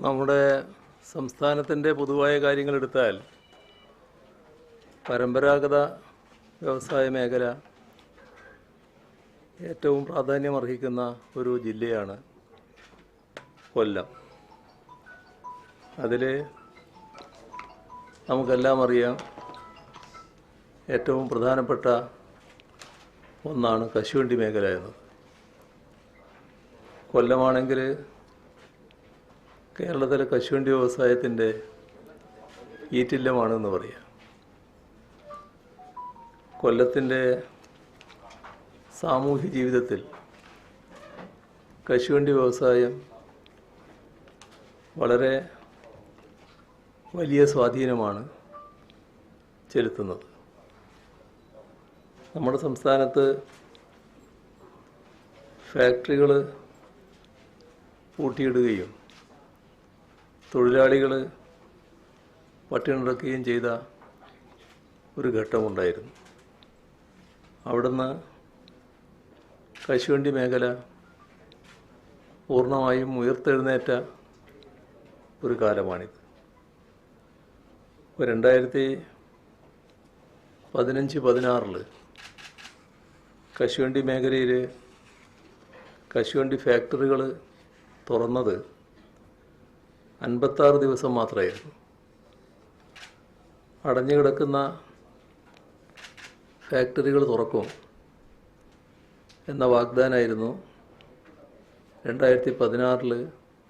നമ്മുടെ സംസ്ഥാനത്തിന്റെ പൊതുവായ കാര്യങ്ങൾ എടുത്താൽ പരമ്പരാഗത വ്യവസായ മേഖല ഏറ്റവും പ്രാധാന്യം അർഹിക്കുന്ന ഒരു ജില്ലയാണ് കൊല്ലം. അതിൽ നമുക്കെല്ലാം അറിയാം. ഏറ്റവും പ്രധാനപ്പെട്ട ഒന്നാണ് കശുവണ്ടി മേഖല എന്നത്. കൊല്ലമാണെങ്കിൽ കേരളത്തിലെ കശുവണ്ടി വ്യവസായത്തിന്റെ ഈറ്റില്ലമാണെന്ന് പറയാം. കൊല്ലത്തിന്റെ സാമൂഹ്യ ജീവിതത്തിൽ കശുവണ്ടി വ്യവസായം വളരെ വലിയ സ്വാധീനമാണ് ചെലുത്തുന്നത്. നമ്മുടെ സംസ്ഥാനത്ത് ഫാക്ടറികൾ പൂട്ടിയിടുകയും തൊഴിലാളികൾ പട്ടിണിടക്കുകയും ചെയ്ത ഒരു ഘട്ടമുണ്ടായിരുന്നു. അവിടുന്ന് കശുവണ്ടി മേഖല പൂർണമായും ഉയർത്തെഴുന്നേറ്റ ഒരു കാലമാണിത്. ഇപ്പോൾ രണ്ടായിരത്തി പതിനഞ്ച് പതിനാറിൽ കശുവണ്ടി മേഖലയിൽ കശുവണ്ടി ഫാക്ടറികൾ തുറന്നത് അൻപത്താറ് ദിവസം മാത്രമായിരുന്നു. അടഞ്ഞു കിടക്കുന്ന ഫാക്ടറികൾ തുറക്കും എന്ന വാഗ്ദാനമായിരുന്നു രണ്ടായിരത്തി പതിനാറിൽ